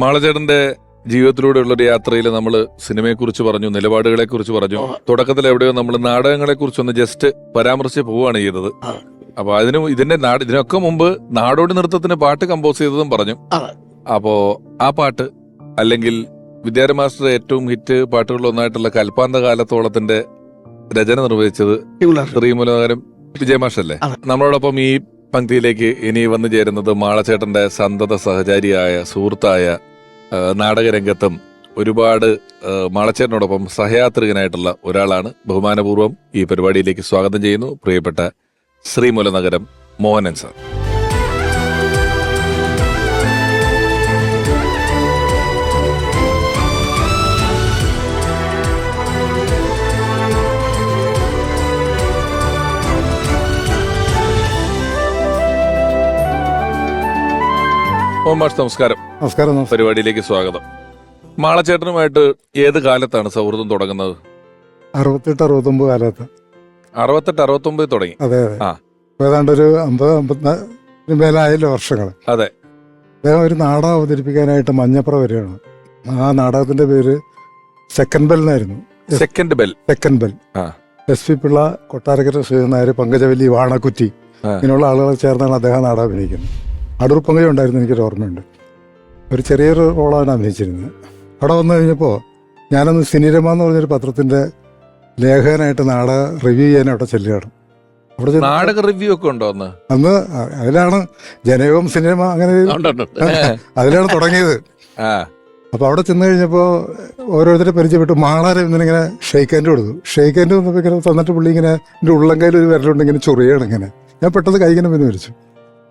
മാളചേട്ടന്റെ ജീവിതത്തിലൂടെയുള്ള ഒരു യാത്രയിൽ നമ്മൾ സിനിമയെക്കുറിച്ച് പറഞ്ഞു നിലപാടുകളെ കുറിച്ച് പറഞ്ഞു തുടക്കത്തിൽ എവിടെയോ നമ്മൾ നാടകങ്ങളെ കുറിച്ച് ഒന്ന് ജസ്റ്റ് പരാമർശിച്ച് പോവുകയാണ് ചെയ്തത്. അപ്പൊ അതിന് ഇതിന്റെ നാട് ഇതിനൊക്കെ മുമ്പ് നാടോടി നൃത്തത്തിന് പാട്ട് കമ്പോസ് ചെയ്തതും പറഞ്ഞു. അപ്പോ ആ പാട്ട് അല്ലെങ്കിൽ വിദ്യാര മാസ്റ്റർ ഏറ്റവും ഹിറ്റ് പാട്ടുകളിൽ ഒന്നായിട്ടുള്ള കൽപ്പാന്ത കാലത്തോളത്തിന്റെ രചന നിർവഹിച്ചത് ശ്രീമനോഹരം വിജയമാഷല്ലേ നമ്മളോടൊപ്പം ഈ പങ്ക്തിയിലേക്ക് ഇനി വന്നു ചേരുന്നത് മാളചേട്ടന്റെ സന്തത സഹചാരിയായ സുഹൃത്തായ നാടകരംഗത്തും ഒരുപാട് മളച്ചേരനോടൊപ്പം സഹയാത്രികനായിട്ടുള്ള ഒരാളാണ്. ബഹുമാനപൂർവം ഈ പരിപാടിയിലേക്ക് സ്വാഗതം ചെയ്യുന്നു. പ്രിയപ്പെട്ട ശ്രീമൂലനഗരം മോഹനൻ സർ. മാഷ് നമസ്കാരം. നമസ്കാരം പരിപാടിയിലേക്ക് സ്വാഗതം. മാളച്ചേട്ടനുമായിട്ട് ഏത് കാലത്താണ് സൗഹൃദം തുടങ്ങുന്നത്? അറുപത്തെട്ട് അറുപത്തൊമ്പത് കാലത്ത്. അറുപത്തെട്ട് അറുപത്തൊമ്പത് തുടങ്ങി. അതെ അതെ. ആ. ഏതാണ്ട് ഒരു അമ്പത് അമ്പത്തിനാല് മേലായല്ലോ വർഷങ്ങൾ അതെ. അദ്ദേഹം ഒരു നാടകം അവതരിപ്പിക്കാനായിട്ട് മഞ്ഞപ്പുറ വരികയാണ് ആ നാടകത്തിന്റെ പേര് സെക്കൻഡ് ബെൽ എന്നായിരുന്നു. Second bell. Second bell. S P Pillai Kottarakkara Sreenair Nair Pankajavalli Vanakkutti ഇങ്ങനെയുള്ള ആളുകൾ ചേർന്നാണ് അദ്ദേഹം നാടകം അഭിനയിക്കുന്നത്. അടൂർ പങ്കജ ഉണ്ടായിരുന്നു എനിക്കൊരു ഓർമ്മയുണ്ട്. ഒരു ചെറിയൊരു റോളാണ് അഭിനയിച്ചിരുന്നത്. അവിടെ വന്നു കഴിഞ്ഞപ്പോൾ ഞാനന്ന് സിനിരമ എന്ന് പറഞ്ഞൊരു പത്രത്തിന്റെ ലേഖകനായിട്ട് നാടക റിവ്യൂ ചെയ്യാൻ അവിടെ ചെല്ലുകയാണ്. അവിടെ നാടക റിവ്യൂ ഒക്കെ ഉണ്ടോ അന്ന്? അന്ന് അതിലാണ് ജനയോഗം സിനിമ അങ്ങനെ അതിലാണ് തുടങ്ങിയത്. ആ. അപ്പൊ അവിടെ ചെന്ന് കഴിഞ്ഞപ്പോൾ ഓരോരുത്തരെ പരിചയപ്പെട്ടു. മാളാരെ ഇങ്ങനെ ഷെയ്ക്ക് ഹാൻഡ് കൊടുത്തു. ഷെയ്ക്ക് ഹാൻഡ് വന്നപ്പോൾ ഇങ്ങനെ തന്നിട്ട് പുള്ളി ഇങ്ങനെ എന്റെ ഉള്ളംകൈയിൽ ഒരു വിരലുണ്ട് ഇങ്ങനെ ചൊറിയാണ് ഇങ്ങനെ. ഞാൻ പെട്ടെന്ന് കൈ ഇങ്ങനെ പിന്നെ വരച്ചു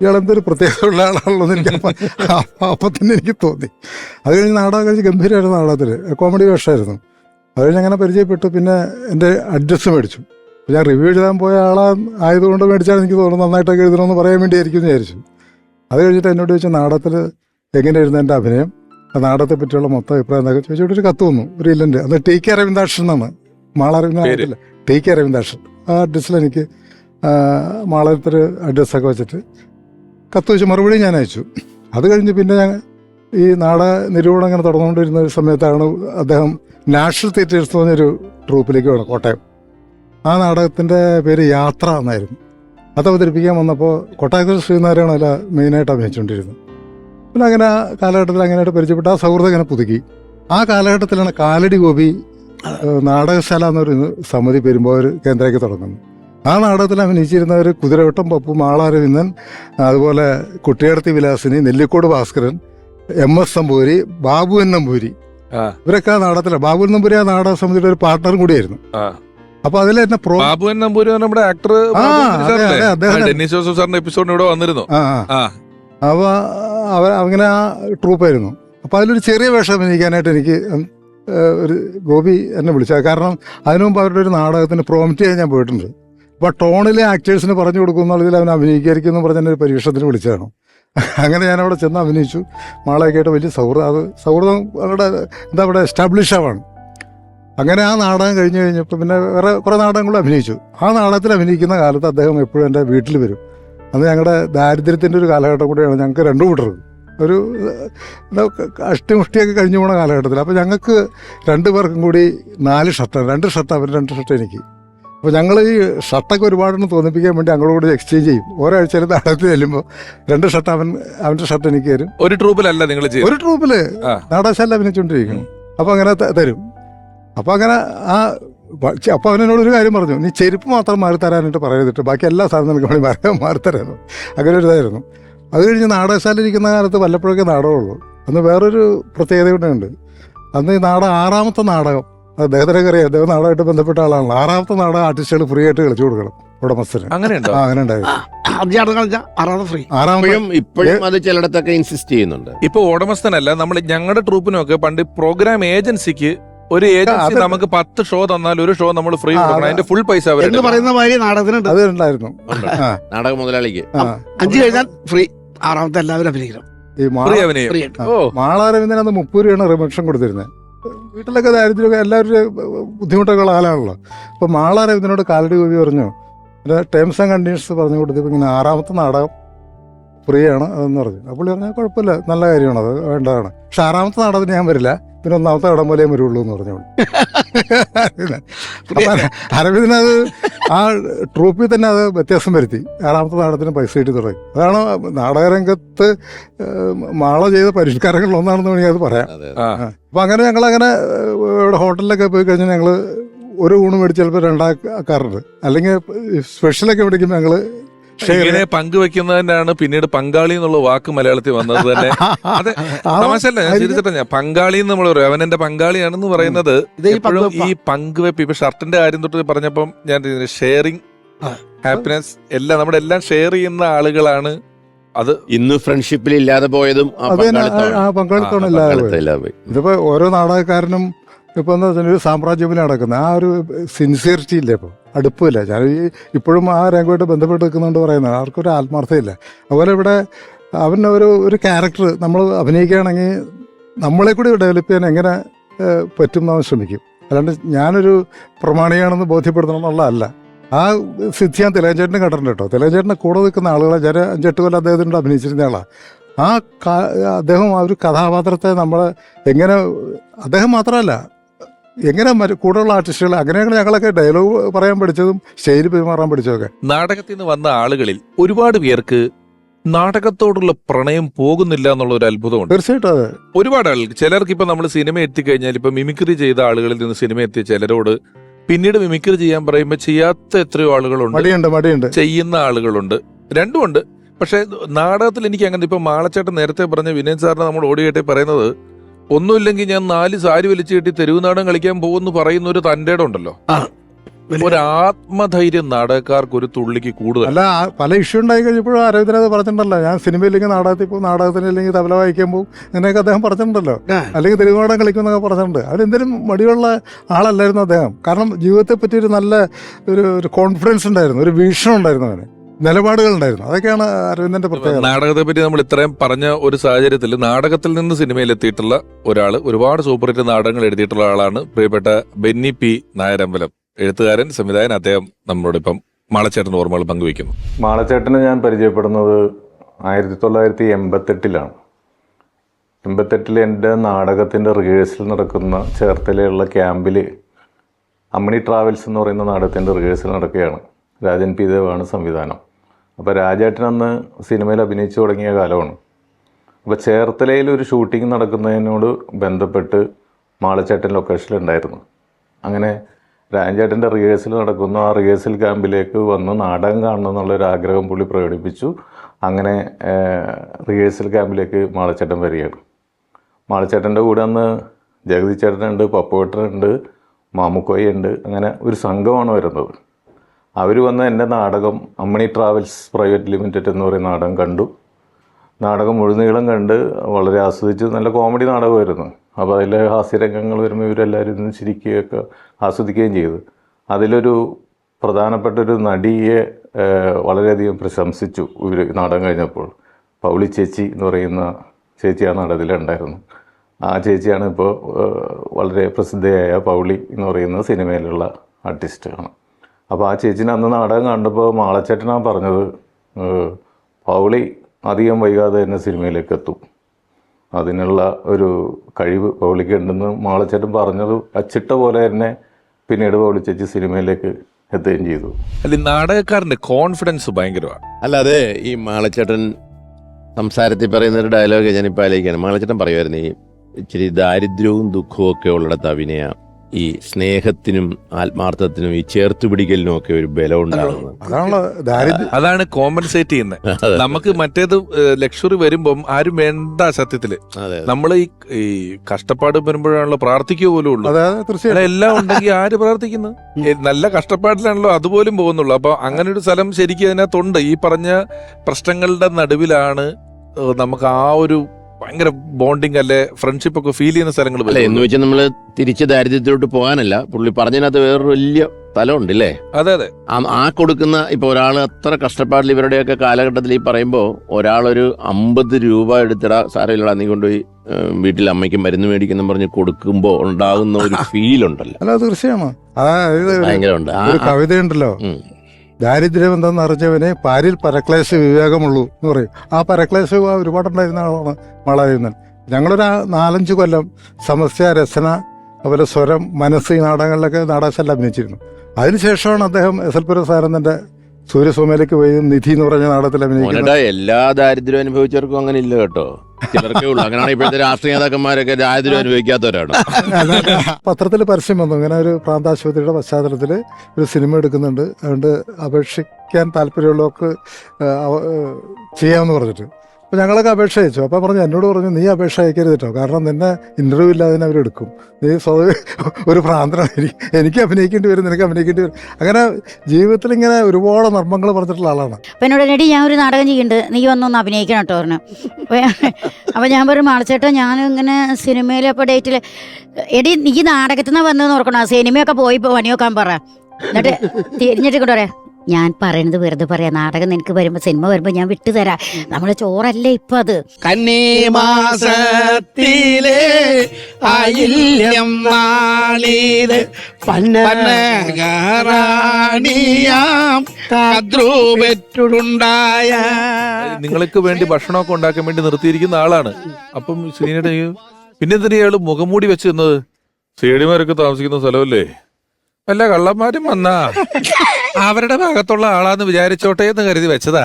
ഇയാൾ എന്തൊരു പ്രത്യേകത ഉള്ള ആളാണല്ലോ എനിക്ക് അപ്പം തന്നെ എനിക്ക് തോന്നി. അത് കഴിഞ്ഞ് നാടകം കഴിച്ച് ഗംഭീരമായിരുന്നു നാടകത്തിൽ കോമഡി വേഷമായിരുന്നു. അത് കഴിഞ്ഞ് അങ്ങനെ പരിചയപ്പെട്ടു. പിന്നെ എന്റെ അഡ്രസ്സ് മേടിച്ചു. ഞാൻ റിവ്യൂ എഴുതാൻ പോയ ആളാ ആയതുകൊണ്ട് മേടിച്ചാൽ എനിക്ക് തോന്നുന്നു നന്നായിട്ടൊക്കെ എഴുതണമെന്ന് പറയാൻ വേണ്ടിയായിരിക്കും എന്ന് വിചാരിച്ചു. അത് കഴിഞ്ഞിട്ട് എന്നോട് ചോദിച്ചു നാടകത്തിൽ എങ്ങനെയായിരുന്നു എന്റെ അഭിനയം? ആ നാടകത്തെ പറ്റിയുള്ള മൊത്തം അഭിപ്രായം എന്നൊക്കെ ചോദിച്ചോട്ട് ഒരു കത്ത് വന്നു. ഒരു ഇല്ലന്റെ. അന്ന് ടി കെ അരവിന്ദാക്ഷൻ എന്നാണ്. മാള അരവിന്ദാക്ഷല്ല ടി കെ അരവിന്ദാക്ഷൻ ആ അഡ്രസ്സിൽ എനിക്ക് മാളത്തിൽ അഡ്രസ്സൊക്കെ വെച്ചിട്ട് കത്ത് വെച്ച് മറുപടി ഞാൻ അയച്ചു. അത് കഴിഞ്ഞ് പിന്നെ ഞാൻ ഈ നാട നിരൂപണം അങ്ങനെ തുടർന്നുകൊണ്ടിരുന്ന ഒരു സമയത്താണ് അദ്ദേഹം നാഷണൽ തിയേറ്റേഴ്സ് എന്ന് പറഞ്ഞൊരു ട്രൂപ്പിലേക്ക് വേണം കോട്ടയം. ആ നാടകത്തിന്റെ പേര് യാത്ര എന്നായിരുന്നു. അത് അവതരിപ്പിക്കാൻ വന്നപ്പോൾ കോട്ടയത്തിൽ ശ്രീനാരായണ അല്ല മെയിനായിട്ട് അഭിനയിച്ചുകൊണ്ടിരുന്നത്. പിന്നെ അങ്ങനെ ആ കാലഘട്ടത്തിൽ അങ്ങനെയായിട്ട് പരിചയപ്പെട്ട ആ സൗഹൃദം അങ്ങനെ പുതുക്കി. ആ കാലഘട്ടത്തിലാണ് കാലടി ഗോപി നാടകശാല എന്നൊരു സമിതി ഒരു കേന്ദ്രയ്ക്ക് തുടങ്ങുന്നത്. ആ നാടകത്തിൽ അഭിനയിച്ചിരുന്നവർ കുതിരവട്ടം പപ്പു മാളാരവിന്ദൻ അതുപോലെ Kuttyedathi Vilasini Nellikode Bhaskaran M S Namboori Babu N Namboori. ഇവരൊക്കെ ആ നാടകത്തിലാണ് ബാബു എൻ നമ്പൂരി ആ നാടക സമിതിയുടെ ഒരു പാർട്ണറും കൂടിയായിരുന്നു. അപ്പൊ അതിൽ തന്നെ ബാബു എൻ നമ്പൂരി നമ്മുടെ ആക്ടർ ഡെന്നിസ് ജോസഫ് സാറിന്റെ എപ്പിസോഡിന് ഇവിടെ വന്നിരുന്നു. അപ്പൊ അവർ അങ്ങനെ ആ ട്രൂപ്പായിരുന്നു അപ്പൊ അതിലൊരു ചെറിയ വേഷം അഭിനയിക്കാനായിട്ട് എനിക്ക് ഒരു ഗോപി എന്നെ വിളിച്ചത് കാരണം അതിനു മുമ്പ് അവരുടെ ഒരു നാടകത്തിന് പ്രോമിറ്റ് ചെയ്യാൻ ഞാൻ പോയിട്ടുണ്ട്. അപ്പൊ ടോണിലെ ആക്ടേഴ്സിന് പറഞ്ഞു കൊടുക്കുന്ന അളവിൽ അവൻ അഭിനയിക്കായിരിക്കും പറഞ്ഞ ഒരു പരീക്ഷണത്തിന് വിളിച്ചതാണ്. അങ്ങനെ ഞാൻ അവിടെ ചെന്ന് അഭിനയിച്ചു. മാളയൊക്കെ ആയിട്ട് വലിയ സൗഹൃദം. അത് സൗഹൃദം അവിടെ എന്താ പറയുക എസ്റ്റാബ്ലിഷ് ആവാണ്. അങ്ങനെ ആ നാടകം കഴിഞ്ഞ് കഴിഞ്ഞപ്പോൾ പിന്നെ വേറെ കുറേ നാടകങ്ങൾ അഭിനയിച്ചു. ആ നാടകത്തിൽ അഭിനയിക്കുന്ന കാലത്ത് അദ്ദേഹം എപ്പോഴും എന്റെ വീട്ടിൽ വരും. അന്ന് ഞങ്ങളുടെ ദാരിദ്ര്യത്തിന്റെ ഒരു കാലഘട്ടം കൂടിയാണ് ഞങ്ങൾക്ക് രണ്ടു കൂട്ടർ. ഒരു അഷ്ടിമുഷ്ടിയൊക്കെ കഴിഞ്ഞു പോണ കാലഘട്ടത്തിൽ. അപ്പോൾ ഞങ്ങൾക്ക് രണ്ട് പേർക്കും കൂടി നാല് ഷർട്ടാണ്. രണ്ട് ഷർട്ട് അവർ രണ്ട് ഷർട്ട് എനിക്ക്. അപ്പോൾ ഞങ്ങൾ ഈ ഷർട്ടൊക്കെ ഒരുപാടെണ്ണം തോന്നിപ്പിക്കാൻ വേണ്ടി അങ്ങോട്ട് കൂടി എക്സ്ചേഞ്ച് ചെയ്യും. ഒരാഴ്ചയിൽ നാടകത്തിൽ ചെല്ലുമ്പോൾ രണ്ട് ഷർട്ട് അവൻ അവന്റെ ഷർട്ട് എനിക്ക് തരും. ഒരു ട്രൂപ്പിലല്ല നിങ്ങൾ ഒരു ട്രൂപ്പിൽ നാടാശാല നാടകശാല അഭിനയിച്ചുകൊണ്ടിരിക്കുന്നു അപ്പോൾ അങ്ങനെ തരും. അപ്പോൾ അങ്ങനെ ആ അപ്പോൾ അവനോട് ഒരു കാര്യം പറഞ്ഞു. നീ ചെരുപ്പ് മാത്രം മാറി തരാനായിട്ട് പറയരുതിട്ട് ബാക്കി എല്ലാ സാധനവും നിനക്ക് വേണ്ടി മാറി മാറി തരായിരുന്നു അങ്ങനെ ഒരു ഇതായിരുന്നു. അത് കഴിഞ്ഞ് നാടകശാല ഇരിക്കുന്ന കാലത്ത് വല്ലപ്പോഴൊക്കെ നാടകമുള്ളൂ. അന്ന് വേറൊരു പ്രത്യേകത കൂടെ ഉണ്ട് അന്ന് ഈ നാടകം ആറാമത്തെ നാടകം. അദ്ദേഹത്തിനൊക്കെ അറിയാം. അദ്ദേഹം നാടകമായിട്ട് ബന്ധപ്പെട്ട ആളാണല്ലോ. ആറാമത്തെ നാടകം ആർട്ടിസ്റ്റുകൾ ഫ്രീ ആയിട്ട് കളിച്ചു കൊടുക്കണം ഉടമസ്ഥന്. അങ്ങനെയുണ്ടോ? ആ അങ്ങനെ ഉണ്ടായിരുന്നു അഞ്ചാറ് കളിച്ച ആറാമത് ഫ്രീ ആറാമത്തെ ഇപ്പോഴും ഇപ്പോഴും അത് ചിലയിടത്തൊക്കെ ഇൻസിസ്റ്റ് ചെയ്യുന്നുണ്ട്. ഇപ്പൊ ഉടമസ്ഥനല്ല നമ്മൾ ഞങ്ങളുടെ ട്രൂപ്പിനൊക്കെ പണ്ട് പ്രോഗ്രാം ഏജൻസിക്ക് ഒരു ഏജൻസി അത് നമുക്ക് പത്ത് ഷോ തന്നാൽ ഒരു ഷോ നമ്മൾ ഫ്രീ ആ, കൊടുക്കണം. അത് അതിന്റെ ഫുൾ പൈസ എന്ന് പറയുന്ന മാതിരി നാടകത്തിനുണ്ട്. അത് ഉണ്ടായിരുന്നു ഉണ്ട്. ആ. നാടക മുതലാളിക്ക് ആ അഞ്ച് കഴിഞ്ഞാൽ ഫ്രീ ആറാമത്തെ എല്ലാവരും അഭിനയിക്കണം. ഈ മാ ഫ്രീ അഭിനയം. ഫ്രീ ആയിട്ട് ഓ മാളാരവിന്ദൻ അന്ന് മുപ്പത് രൂപയാണ് റിമക്ഷൻ കൊടുത്തിരുന്നത് വീട്ടിലൊക്കെ ദാരിദ്ര്യമൊക്കെ എല്ലാവരും ബുദ്ധിമുട്ടൊക്കെ ഉള്ള ആളാണല്ലോ അപ്പോൾ ഇതിനോട് കാലടി ഗോപി പറഞ്ഞു. ടേംസ് ആൻഡ് കണ്ടീഷൻസ് പറഞ്ഞു കൊടുത്തപ്പോൾ ഇങ്ങനെ ആറാമത്തെ നാടകം ഫ്രീ ആണ് അതെന്ന് പറഞ്ഞു. അപ്പോൾ പറഞ്ഞാൽ കുഴപ്പമില്ല നല്ല കാര്യമാണ് അത് വേണ്ടതാണ്. പക്ഷെ ആറാമത്തെ നാടകത്തിന് ഞാൻ വരില്ല പിന്നെ ഒന്നാമത്തെ ഇടം പോലെയും വരുള്ളൂ എന്ന് പറഞ്ഞു. അരവിന്ദനത് ആ ട്രൂപ്പിൽ തന്നെ അത് വ്യത്യാസം വരുത്തി. ആറാമത്തെ നാടകത്തിന് പൈസ കിട്ടി തുടങ്ങി. അതാണ് നാടകരംഗത്ത് മാള ചെയ്ത പരിഷ്കാരങ്ങളിൽ ഒന്നാണെന്ന് വേണമെങ്കിൽ അത് പറയാം. അപ്പം അങ്ങനെ ഞങ്ങൾ അങ്ങനെ ഇവിടെ ഹോട്ടലിലൊക്കെ പോയി കഴിഞ്ഞാൽ ഞങ്ങൾ ഒരു ഊണ് മേടിച്ച് ചിലപ്പോൾ രണ്ടാക്കാറുണ്ട് അല്ലെങ്കിൽ സ്പെഷ്യലൊക്കെ മേടിക്കുമ്പോൾ ഞങ്ങൾ ഇങ്ങനെ പങ്കുവെക്കുന്നതിനാണ് പിന്നീട് പങ്കാളി എന്നുള്ള വാക്ക് മലയാളത്തിൽ വന്നത് തന്നെ. അതെ തമാശല്ല ഞാൻ ചിരിച്ചിട്ട് ഞാൻ. പങ്കാളി എന്ന് നമ്മൾ പറയും. അവൻ എന്റെ പങ്കാളിയാണെന്ന് പറയുന്നത് ഇത് ഈ എപ്പോഴും പങ്ക് ഈ പങ്കുവെപ്പ് ഇപ്പൊ ഷർട്ടിന്റെ കാര്യം തൊട്ട് പറഞ്ഞപ്പം ഞാൻ ഷെയറിങ്. ഹാപ്പിനെസ് എല്ലാം നമ്മുടെ എല്ലാം ഷെയർ ചെയ്യുന്ന ആളുകളാണ് അത്. ഇന്ന് ഫ്രണ്ട്ഷിപ്പിൽ ഇല്ലാതെ പോയതും ആ പങ്കാളിത്തമാണ്. ഇതിപ്പോ ഓരോ നാടകക്കാരനും ഇപ്പൊ എന്താ വെച്ചാൽ ഒരു സാമ്രാജ്യമില്ല നടക്കുന്നത്. ആ ഒരു സിൻസിയറിറ്റി ഇല്ല ഇപ്പോൾ അടുപ്പില്ല. ഞാൻ ഈ ഇപ്പോഴും ആ രംഗമായിട്ട് ബന്ധപ്പെട്ട് നിൽക്കുന്നുണ്ട് പറയുന്നത്. ആർക്കൊരു ആത്മാർത്ഥമില്ല അതുപോലെ ഇവിടെ അവൻ ഒരു ഒരു ക്യാരക്ടർ നമ്മൾ അഭിനയിക്കുകയാണെങ്കിൽ നമ്മളെ കൂടി ഡെവലപ്പ് ചെയ്യാൻ എങ്ങനെ പറ്റും എന്ന് അവൻ ശ്രമിക്കും. അല്ലാണ്ട് ഞാനൊരു പ്രമാണിയാണെന്ന് ബോധ്യപ്പെടുത്തണം എന്നുള്ളതല്ല. ആ സിദ്ധി ഞാൻ തിലകഞ്ചേട്ടനും കണ്ടിട്ടുണ്ട് കേട്ടോ. തിലകഞ്ചേട്ടന്റെ കൂടെ നിൽക്കുന്ന ആളുകളെ ഞാൻ അഞ്ചെട്ട് കൊല്ലം അദ്ദേഹത്തിനോട് അഭിനയിച്ചിരുന്ന ആളാണ് ആ അദ്ദേഹം ആ ഒരു കഥാപാത്രത്തെ നമ്മൾ എങ്ങനെ അദ്ദേഹം മാത്രമല്ല എങ്ങനെ മറ്റ് കൂടെയുള്ള ആർട്ടിസ്റ്റുകൾ അങ്ങനെയാണ് ഞങ്ങളൊക്കെ ഡയലോഗ് പറയാൻ പഠിച്ചതും ശൈലി പെരുമാറാൻ പഠിച്ചതൊക്കെ. നാടകത്തിൽ നിന്ന് വന്ന ആളുകളിൽ ഒരുപാട് പേർക്ക് നാടകത്തോടുള്ള പ്രണയം പോകുന്നില്ല എന്നുള്ള ഒരു അത്ഭുതമുണ്ട്. തീർച്ചയായിട്ടും അതെ. ഒരുപാട് ആളുകൾ ചിലർക്ക് ഇപ്പൊ നമ്മൾ സിനിമ എത്തിക്കഴിഞ്ഞാൽ ഇപ്പൊ മിമിക്രി ചെയ്ത ആളുകളിൽ നിന്ന് സിനിമ എത്തിയ ചിലരോട് പിന്നീട് മിമിക്രി ചെയ്യാൻ പറയുമ്പോൾ ചെയ്യാത്ത എത്രയോ ആളുകളുണ്ട്. മടിയുണ്ട് മടിയുണ്ട്. ചെയ്യുന്ന ആളുകളുണ്ട്. രണ്ടുമുണ്ട് പക്ഷെ നാടകത്തിൽ എനിക്ക് അങ്ങനെ ഇപ്പൊ മാളച്ചേട്ടൻ നേരത്തെ പറഞ്ഞ വിനയൻ സാറിന് നമ്മൾ ഓടിയായിട്ട് പറയുന്നത് ഒന്നുമില്ലെങ്കിൽ ഞാൻ നാല് സാരി വലിച്ചു കെട്ടി തെരുവുനാടൻ കളിക്കാൻ പോകുന്നു പറയുന്ന ഒരു തന്റെ ഉണ്ടല്ലോ ഒരാത്മധൈര്യം ഒരു ആത്മധൈര്യം നാടകക്കാർക്ക് ഒരു തുള്ളിക്ക് കൂടുതൽ. അല്ല പല ഇഷ്യൂ ഉണ്ടായി കഴിഞ്ഞപ്പോഴും അത് പറഞ്ഞിട്ടുണ്ടല്ലോ. ഞാൻ സിനിമയില്ലെങ്കിൽ നാടകത്തിൽ പോകും നാടകത്തിന് അല്ലെങ്കിൽ തബല വായിക്കാൻ പോകും അങ്ങനെയൊക്കെ അദ്ദേഹം പറഞ്ഞിട്ടുണ്ടല്ലോ. അല്ലെങ്കിൽ തെരുവുനാടൻ കളിക്കുമെന്നൊക്കെ പറഞ്ഞിട്ടുണ്ട്. അവരെന്തെങ്കിലും മടിയുള്ള ആളല്ലായിരുന്നു അദ്ദേഹം. കാരണം ജീവിതത്തെ പറ്റി ഒരു നല്ല ഒരു ഒരു കോൺഫിഡൻസ് ഉണ്ടായിരുന്നു ഒരു വീക്ഷണം ഉണ്ടായിരുന്നു അവന്. നിലപാടുകൾ ഉണ്ടായിരുന്നു അതൊക്കെയാണ് അരവിന്ദന്റെ പ്രത്യേകത. നാടകത്തെ പറ്റി നമ്മൾ ഇത്രയും പറഞ്ഞ ഒരു സാഹചര്യത്തിൽ നാടകത്തിൽ നിന്ന് സിനിമയിൽ എത്തിയിട്ടുള്ള ഒരാൾ ഒരുപാട് സൂപ്പർ ഹിറ്റ് നാടകങ്ങൾ എഴുതിയിട്ടുള്ള ആളാണ് പ്രിയപ്പെട്ട ബെന്നി പി നായരമ്പലം. എഴുത്തുകാരൻ സംവിധായകൻ അദ്ദേഹം നമ്മളോട് ഇപ്പം മാളച്ചേട്ടന്റെ ഓർമ്മകൾ പങ്കുവയ്ക്കുന്നു. മാളച്ചേട്ടനെ ഞാൻ പരിചയപ്പെടുന്നത് ആയിരത്തി തൊള്ളായിരത്തി എൺപത്തെട്ടിലാണ് എൺപത്തെട്ടിൽ എന്റെ നാടകത്തിന്റെ റിഹേഴ്സൽ നടക്കുന്ന ചേർത്തലയുള്ള ക്യാമ്പിൽ അമ്മണി ട്രാവൽസ് എന്ന് പറയുന്ന നാടകത്തിന്റെ റിഹേഴ്സൽ നടക്കുകയാണ്. രാജൻ പി ദേവാണ് സംവിധാനം. അപ്പോൾ രാജേട്ടൻ അന്ന് സിനിമയിൽ അഭിനയിച്ചു തുടങ്ങിയ കാലമാണ്. അപ്പോൾ ചേർത്തലയിൽ ഒരു ഷൂട്ടിംഗ് നടക്കുന്നതിനോട് ബന്ധപ്പെട്ട് മാളച്ചേട്ടൻ ലൊക്കേഷനിലുണ്ടായിരുന്നു. അങ്ങനെ രാജേട്ടന്റെ റിഹേഴ്സൽ നടക്കുന്നു. ആ റിഹേഴ്സൽ ക്യാമ്പിലേക്ക് വന്ന് നാടകം കാണണം എന്നുള്ളൊരു ആഗ്രഹം പുള്ളി പ്രകടിപ്പിച്ചു. അങ്ങനെ റിഹേഴ്സൽ ക്യാമ്പിലേക്ക് മാളച്ചേട്ടൻ വരികയാണ്. മാളച്ചേട്ടന്റെ കൂടെ അന്ന് ജഗതി ചേട്ടനുണ്ട് പപ്പുവേട്ടനുണ്ട് മാമുക്കോയുണ്ട് അങ്ങനെ ഒരു സംഘമാണ് വരുന്നത്. അവർ വന്ന് എന്റെ നാടകം അമ്മണി ട്രാവൽസ് പ്രൈവറ്റ് ലിമിറ്റഡ് എന്ന് പറയുന്ന നാടകം കണ്ടു. നാടകം മുഴുനീളം കണ്ട് വളരെ ആസ്വദിച്ച് നല്ല കോമഡി നാടകമായിരുന്നു. അപ്പോൾ അതിലെ ഹാസ്യരംഗങ്ങൾ വരുമ്പോൾ ഇവരെല്ലാവരും ഇരുന്ന് ചിരിക്കുകയൊക്കെ ആസ്വദിക്കുകയും ചെയ്തു. അതിലൊരു പ്രധാനപ്പെട്ട ഒരു നടിയെ വളരെയധികം പ്രശംസിച്ചു ഇവർ നാടകം കഴിഞ്ഞപ്പോൾ. പൗളി ചേച്ചി എന്ന് പറയുന്ന ചേച്ചിയാണ് ആ നാടകത്തിലുണ്ടായിരുന്നു ആ ചേച്ചിയാണ് ഇപ്പോൾ വളരെ പ്രസിദ്ധയായ പൗളി എന്ന് പറയുന്ന സിനിമയിലുള്ള ആർട്ടിസ്റ്റാണ്. അപ്പോൾ ആ ചേച്ചിനെ അന്ന് നാടകം കണ്ടപ്പോൾ മാളച്ചേട്ടനാണ് പറഞ്ഞത് പൗളി അധികം വൈകാതെ തന്നെ സിനിമയിലേക്ക് എത്തും. അതിനുള്ള ഒരു കഴിവ് പൗളിക്ക് ഉണ്ടെന്ന് മാളച്ചേട്ടൻ പറഞ്ഞത് അച്ചിട്ട പോലെ തന്നെ പിന്നീട് പൗളി ചേച്ചി സിനിമയിലേക്ക് എത്തുകയും ചെയ്തു. അല്ല ഈ നാടകക്കാരന്റെ കോൺഫിഡൻസ് ഭയങ്കരമാണ്. അല്ലാതെ ഈ മാളച്ചേട്ടൻ സംസാരത്തിൽ പറയുന്ന ഒരു ഡയലോഗ് ഞാനിപ്പോൾ ആലോചിക്കുകയാണ്. മാളച്ചേട്ടൻ പറയുമായിരുന്നു ഈ ഇച്ചിരി ദാരിദ്ര്യവും ദുഃഖവും ഒക്കെ ഉള്ളിടത്ത് അഭിനയ ഈ സ്നേഹത്തിനും ആത്മാർത്ഥത്തിനും ഈ ചേർത്തുപിടിക്കലിനും ഒക്കെ ഒരു ബലം ഉണ്ടാകുന്നത് അതാണ് കോമ്പൻസേറ്റ് ചെയ്യുന്നത്. നമുക്ക് മറ്റേത് ലക്ഷറി വരുമ്പം ആരും വേണ്ട സത്യത്തിൽ. നമ്മൾ ഈ കഷ്ടപ്പാട് വരുമ്പോഴാണല്ലോ പ്രാർത്ഥിക്കുക പോലും ഉള്ളൂ. എല്ലാം ഉണ്ടെങ്കിൽ ആര് പ്രാർത്ഥിക്കുന്നു? നല്ല കഷ്ടപ്പാടിലാണല്ലോ അതുപോലും പോകുന്നുള്ളൂ. അപ്പൊ അങ്ങനെ ഒരു സ്ഥലം ശരിക്കും അതിനകത്തുണ്ട്. ഈ പറഞ്ഞ പ്രശ്നങ്ങളുടെ നടുവിലാണ് നമുക്ക് ആ ഒരു ഭയങ്കര ബോണ്ടിങ് അല്ലെ? ഫ്രണ്ട്ഷിപ്പ് ഒക്കെ ഫീൽ ചെയ്യുന്ന സ്ഥലങ്ങൾ അല്ല എന്ന് വെച്ചാൽ നമ്മൾ തിരിച്ച് ദാരിദ്ര്യത്തിലോട്ട് പോകാനല്ല പുള്ളി പറഞ്ഞതിനകത്ത് വേറൊരു വലിയ തലമുണ്ട് ഇല്ലേ അതെ അതെ. ആ- കൊടുക്കുന്ന ഇപ്പൊ ഒരാൾ അത്ര കഷ്ടപ്പാടിൽ ഇവരുടെയൊക്കെ കാലഘട്ടത്തിൽ ഈ പറയുമ്പോൾ ഒരാളൊരു അമ്പത് രൂപ എടുത്തിടാ സാരമില്ലടാ നീ കൊണ്ടുപോയി വീട്ടിൽ അമ്മയ്ക്ക് മരുന്ന് മേടിക്കുന്ന പറഞ്ഞ് കൊടുക്കുമ്പോൾ ഉണ്ടാകുന്ന ഒരു ഫീൽ ഉണ്ടല്ലോ. അല്ല തീർച്ചയാണ് അതായത് ഒരു- ഭയങ്കരമുണ്ട്. ആ- ഒരു കവിതയുണ്ടല്ലോ. ദാരിദ്ര്യം എന്തെന്ന് അറിഞ്ഞവനെ പാരിൽ പരക്ലേശ വിവേകമുള്ളൂ എന്ന് പറയും. ആ പരക്ലേശ വിവാഹം ഒരുപാടുണ്ടായിരുന്ന ആളാണ് മാളായിരുന്നൻ ഞങ്ങളൊരു നാലഞ്ച് കൊല്ലം സമസ്യ രസന അതുപോലെ സ്വരം മനസ്സ് ഈ നാടകങ്ങളിലൊക്കെ നാടകശാല അഭിനയിച്ചിരുന്നു. അതിനുശേഷമാണ് അദ്ദേഹം എസ് എൽ പുരം സാരന്തന്റെ സൂര്യസോമയിലേക്ക് പോയി നിധി എന്ന് പറഞ്ഞ നാടകത്തിൽ അഭിനയിക്കുന്നത് എല്ലാ ദാരിദ്ര്യം അനുഭവിച്ചവർക്കും അങ്ങനെ ഇല്ല കേട്ടോ. ചിലർക്കേ ഉള്ളൂ. അങ്ങനെയാണ് ഇപ്പോഴത്തെ രാഷ്ട്രീയ നേതാക്കന്മാരൊക്കെ ദാരിദ്ര്യം അനുഭവിക്കാത്തവരാണ്? പത്രത്തിൽ പരസ്യം വന്നു. ഇങ്ങനെ ഒരു പ്രാന്താശുപത്രിയുടെ പശ്ചാത്തലത്തിൽ ഒരു സിനിമ എടുക്കുന്നുണ്ട്. അതുകൊണ്ട് അപേക്ഷിക്കാൻ താല്പര്യമുള്ളവർക്ക് ചെയ്യാമെന്ന് പറഞ്ഞിട്ട്. അപ്പോൾ ഞങ്ങളൊക്കെ അപേക്ഷ അയച്ചു. അപ്പോൾ പറഞ്ഞു എന്നോട് പറഞ്ഞു നീ അപേക്ഷ അയക്കരുത് കേട്ടോ കാരണം നിന്നെ ഇന്റർവ്യൂ ഇല്ലാതെ അവർ എടുക്കും. നീ സ്വതവേ ഒരു ഭ്രാന്തനാണ്. എനിക്ക് എനിക്ക് അഭിനയിക്കേണ്ടി വരും നിനക്ക് അഭിനയിക്കേണ്ടി വരും. അങ്ങനെ ജീവിതത്തിൽ ഇങ്ങനെ ഒരുപാട് നർമ്മങ്ങൾ പറഞ്ഞിട്ടുള്ള ആളാണ്. അപ്പം എന്നോട് എന്നിട്ട് ഞാൻ ഒരു നാടകം ചെയ്യുന്നുണ്ട്. നീ വന്നൊന്ന് അഭിനയിക്കണം കേട്ടോ പറഞ്ഞു. അപ്പോൾ ഞാൻ പറഞ്ഞു മാളച്ചേട്ടാ ഞാൻ ഇങ്ങനെ സിനിമയിൽ അപ്പോൾ ഡേറ്റിൽ എടി നീ നാടകത്തിൽ നിന്നാണ് വന്നതെന്ന് ഓർക്കണോ? സിനിമയൊക്കെ പോയി ഇപ്പൊ പണിയൊക്കാൻ പറ. എന്നിട്ട് തിരിഞ്ഞിട്ട് കൊണ്ട് പറയാ ഞാൻ പറയണത് വെറുതെ പറയാം. നാടകം നിനക്ക് വരുമ്പോ സിനിമ വരുമ്പോ ഞാൻ വിട്ടുതരാം നമ്മളെ ചോറല്ലേ ഇപ്പൊ അത്. കന്നിമാസത്തിലെ കദ്രൂപെറ്റുണ്ടായ നിങ്ങൾക്ക് വേണ്ടി ഭക്ഷണമൊക്കെ ഉണ്ടാക്കാൻ വേണ്ടി നിർത്തിയിരിക്കുന്ന ആളാണ്. അപ്പം ശ്രീനയുടെ പിന്നെ എന്തിനാ ഇയാൾ മുഖംമൂടി വെച്ചിരുന്നത് സീഡിമാരൊക്കെ താമസിക്കുന്ന സ്ഥലമല്ലേ? അല്ല കള്ളന്മാരും വന്നാ? അവരുടെ ഭാഗത്തുള്ള ആളാന്ന് വിചാരിച്ചോട്ടെ എന്ന് കരുതി വെച്ചതാ